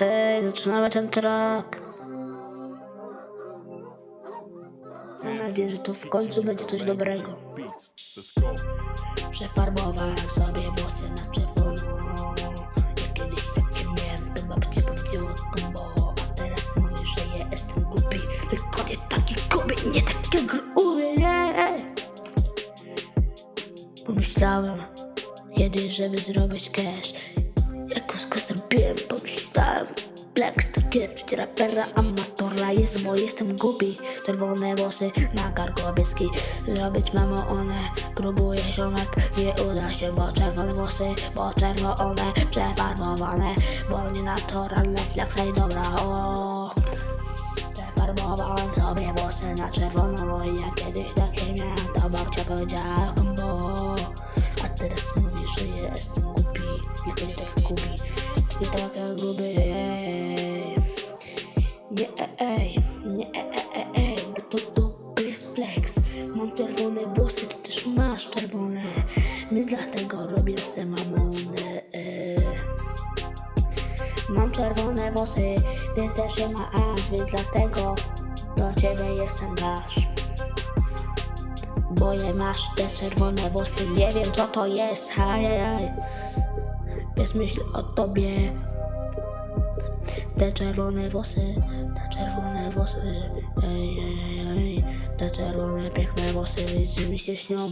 Ej, zaczynamy ten track. Mam nadzieję, że to w końcu będzie coś dobrego. Przefarbowałem sobie włosy na czerwono Jak kiedyś takie miałem, to babcie powiedziała kombo A teraz mówisz, że ja jestem głupi Tylko nie taki gruby, nie taki gruby, Pomyślałem kiedyś, żeby zrobić cash? Jak go zrobiłem, pomyślałem Flex, taki rapera, amatora jest, bo jestem głupi. Czerwone włosy na karkobieski Zrobić mamo one, próbuję ziomek. Nie uda się, bo czerwone włosy Bo czerwone, przefarbowane. Bo nie naturalne, flexa i dobra, o. Przefarbowałem sobie włosy na czerwono. Ja kiedyś takie miałem, to babcia powiedziała tak głupi Nie tak gruby, ej Nie, ej, nie, ej, ej, ej Bo to dobry flex Mam czerwone włosy, ty też masz czerwone Więc dlatego robię se mamony ej. Mam czerwone włosy, ty też je masz, więc dlatego do ciebie jestem nasz. Bo je masz te czerwone włosy, nie wiem co to jest, hajajaj. Więc myśl o tobie. Te czerwone włosy, te czerwone włosy, ej, ej, ej. Te czerwone piękne włosy, widzisz mi się śnią.